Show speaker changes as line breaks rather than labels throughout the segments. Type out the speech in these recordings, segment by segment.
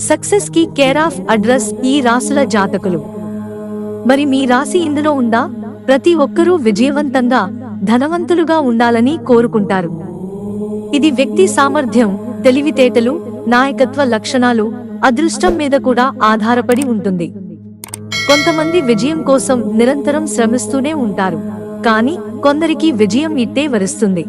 సక్సెస్కి care of address ఈ రాసుల జాతకులు. మరి మీ రాశి ఇందులో ఉందా? ప్రతి ఒక్కరూ విజయవంతంగా ధనవంతులుగా ఉండాలని కోరుకుంటారు. ఇది వ్యక్తి సామర్థ్యం తెలివితేటలు నాయకత్వ లక్షణాలు అదృష్టం మీద కూడా ఆధారపడి ఉంటుంది. కొంతమంది విజయం కోసం నిరంతరం శ్రమిస్తూనే ఉంటారు. కానీ కొందరికి విజయం ఇట్టే వరిస్తుంది.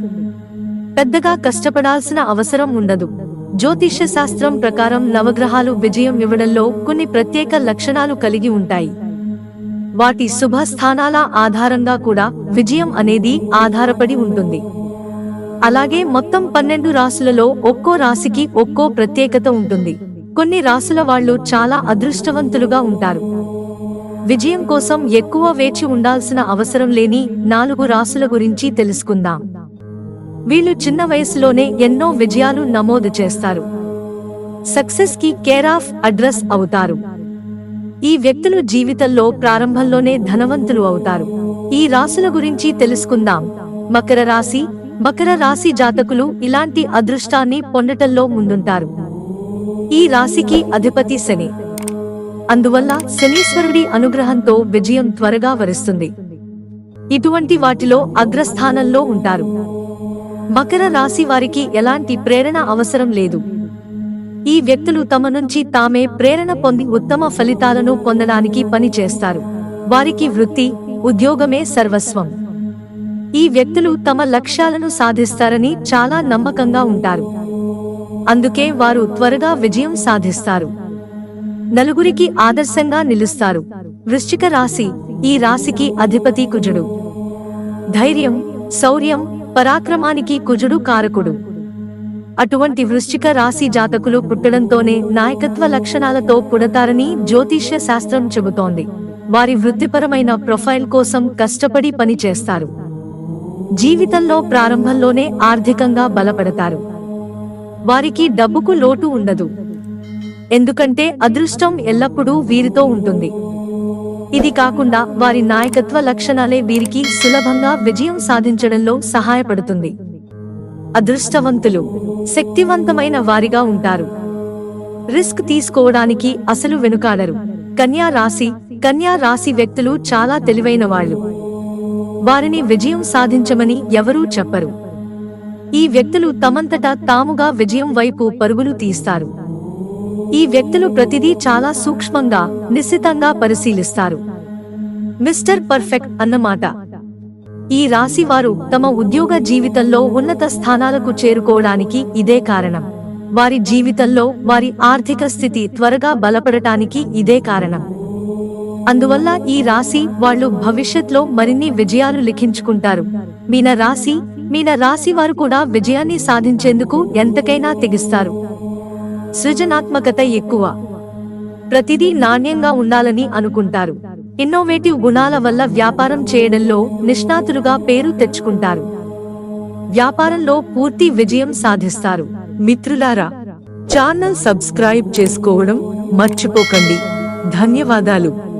పెద్దగా కష్టపడాల్సిన అవసరం ఉండదు. జ్యోతిష్య శాస్త్రం ప్రకారం నవగ్రహాలు విజయం ఇవ్వడంలో కొన్ని ప్రత్యేక లక్షణాలు కలిగి ఉంటాయి. వాటి శుభ స్థానాల ఆధారంగా కూడా విజయం అనేది ఆధారపడి ఉంటుంది. అలాగే మొత్తం పన్నెండు రాసులలో ఒక్కో రాశికి ఒక్కో ప్రత్యేకత ఉంటుంది. కొన్ని రాసుల వాళ్ళు చాలా అదృష్టవంతులుగా ఉంటారు. విజయం కోసం ఎక్కువ వేచి ఉండాల్సిన అవసరం లేని నాలుగు రాసుల గురించి తెలుసుకుందాం. వీళ్ళు చిన్న వయసులోనే ఎన్నో విజయాలు నమోదు చేస్తారు. సక్సెస్కి కేర్ ఆఫ్ అడ్రస్ అవుతారు. ఈ వ్యక్తులు జీవితంలో ప్రారంభంలోనే ధనవంతులు అవుతారు. ఈ రాసుల గురించి తెలుసుకుందాం. మకర రాశి మకర రాశి జాతకులు ఇలాంటి అదృష్టాన్ని పొందటంలో ముందుంటారు. ఈ రాశికి అధిపతి శని. అందువల్ల శనీశ్వరుడి అనుగ్రహంతో విజయం త్వరగా వరిస్తుంది. ఇటువంటి వాటిలో అగ్రస్థానంలో ఉంటారు. మకర రాశి వారికి ఎలాంటి ప్రేరణ అవసరం లేదు. ఈ వ్యక్తులు తమ నుంచి తామే ప్రేరణ పొంది ఉత్తమ ఫలితాలను పొందడానికి పని చేస్తారు. వారికి వృత్తి ఉద్యోగమే సర్వస్వం. ఈ వ్యక్తులు తమ లక్ష్యాలను సాధిస్తారని చాలా నమ్మకంగా ఉంటారు. అందుకే వారు త్వరగా విజయం సాధిస్తారు. నలుగురికి ఆదర్శంగా నిలుస్తారు. వృశ్చిక రాశి ఈ రాశికి అధిపతి కుజుడు. ధైర్యం శౌర్యం పరాక్రమానికి కుజుడు కారకుడు. అటువంటి వృశ్చిక రాశి జాతకులు పుట్టడంతోనే నాయకత్వ లక్షణాలతో పుడతారని జ్యోతిష్య శాస్త్రం చెబుతోంది. వారి వృత్తిపరమైన ప్రొఫైల్ కోసం కష్టపడి పని చేస్తారు. జీవితంలో ప్రారంభంలోనే ఆర్థికంగా బలపడతారు. వారికి డబ్బుకు లోటు ఉండదు. ఎందుకంటే అదృష్టం ఎల్లప్పుడూ వీరితో ఉంటుంది. ఇది కాకుండా వారి నాయకత్వ లక్షణాలే వీరికి సులభంగా విజయం సాధించడంలో సహాయపడుతుంది. అదృష్టవంతులు శక్తివంతమైన వారిగా ఉంటారు. రిస్క్ తీసుకోవడానికి అసలు వెనుకాడరు. కన్యా రాశి కన్యా రాశి వ్యక్తులు చాలా తెలివైన వాళ్ళు. వారిని విజయం సాధించమని ఎవరూ చెప్పరు. ఈ వ్యక్తులు తమంతటా తాముగా విజయం వైపు పరుగులు తీస్తారు. ఈ వ్యక్తులు ప్రతిదీ చాలా సూక్ష్మంగా నిశ్చితంగా పరిశీలిస్తారు. మిస్టర్ పర్ఫెక్ట్ అన్నమాట. ఈ రాశి వారు తమ ఉద్యోగ జీవితంలో ఉన్నత స్థానాలకు చేరుకోవడానికి ఇదే కారణం. వారి జీవితంలో వారి ఆర్థిక స్థితి త్వరగా బలపడటానికి ఇదే కారణం. అందువల్ల ఈ రాశి వాళ్ళు భవిష్యత్లో మరిన్ని విజయాలు లిఖించుకుంటారు. మీన రాశి మీన రాశి వారు కూడా విజయాన్ని సాధించేందుకు ఎంతకైనా తెగిస్తారు. సృజనాత్మకత ఎక్కువ. ప్రతిదీ నాణ్యంగా ఉండాలని అనుకుంటారు. ఇన్నోవేటివ్ గుణాల వల్ల వ్యాపారం చేయడంలో నిష్ణాతులుగా పేరు తెచ్చుకుంటారు. వ్యాపారంలో పూర్తి విజయం సాధిస్తారు. మిత్రులారా ఛానల్ సబ్స్క్రైబ్ చేసుకోవడం మర్చిపోకండి. ధన్యవాదాలు.